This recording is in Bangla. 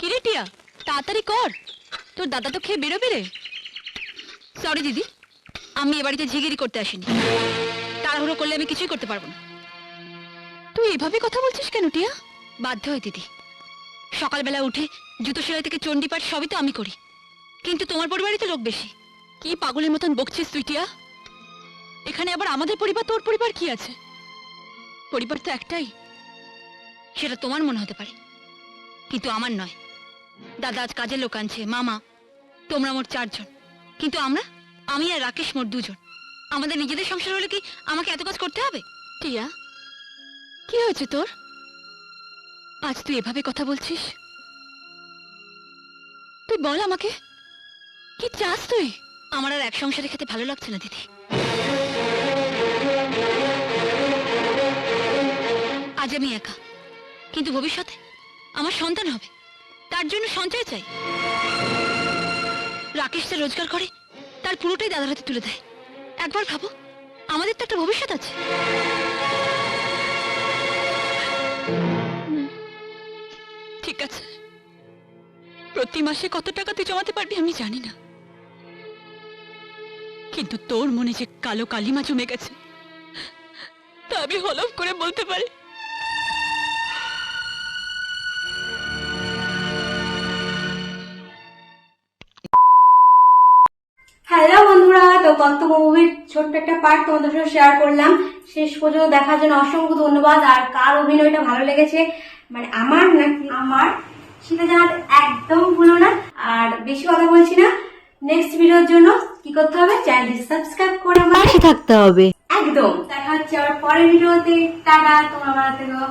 কিরে টিয়া, তাড়াতাড়ি কর। তোর দাদা তো খেয়ে বেরোবে রে। সরি দিদি, আমি এ বাড়িতে ঝিগিরি করতে আসিনি। তাড়াহুড়ো করলে আমি কিছুই করতে পারব না। তুই এভাবে কথা বলছিস কেন টিয়া? বাধ্য হয় দিদি। সকালবেলা উঠে জুতো সেলাই থেকে চণ্ডীপাঠ সবই তো আমি করি। কিন্তু তোমার পরিবারই তো লোক বেশি। কি পাগলের মতন বকছিস তুই, টিয়া? এখানে আবার আমাদের পরিবার, তোর পরিবার কি আছে? পরিবার তো একটাই। সেটা তোমার মনে হতে পারে। কিন্তু আমার নয়। দাদা আজ কাজের লোক আনছে, মামা। তোমরা মোট চারজন। কিন্তু আমরা? আমি আর রাকেশ মোট দুজন। আমাদের নিজেদের সংসার হলে কি আমাকে এত কাজ করতে হবে? টিয়া, কি হয়েছে তোর? আজ তুই এভাবে কথা বলছিস? তুই বল আমাকে। কি চাস তুই? আমার আর এক সংসারে খেতে ভালো লাগছে না, দিদি। আজ আমি একা। কিন্তু ভবিষ্যতে আমার সন্তান হবে। তার জন্য সঞ্চয় চাই। রাকেশ যা রোজগার করে, তার পুরোটাই দাদার হাতে তুলে দেয়। একবার ভাবো, আমাদের তো একটা ভবিষ্যৎ আছে। ঠিক আছে। প্রতি মাসে কত টাকা তুই জমাতে পারবি আমি জানি না। কিন্তু তোর মনে যে কালো কালিমা জমে গেছে, তা আমি হলফ করে বলতে পারি। কর্তব্য মুভির ছোট্ট একটা পার্ট তোমাদের সাথে শেয়ার করলাম। শেষ পর্যন্ত দেখার জন্য অসংখ্য ধন্যবাদ আর কার অভিনয়টা ভালো লেগেছে? মানে আমার নাকি আমার সেটা জানাতে একদম ভুলো না আর বেশি কথা বলছি না। নেক্সট ভিডিওর জন্য কি করতে হবে? চ্যানেলটি সাবস্ক্রাইব করে পাশে থাকতে হবে। একদম। দেখা হচ্ছে আবার পরের ভিডিওতে টাটা তোমরা বানাতে গো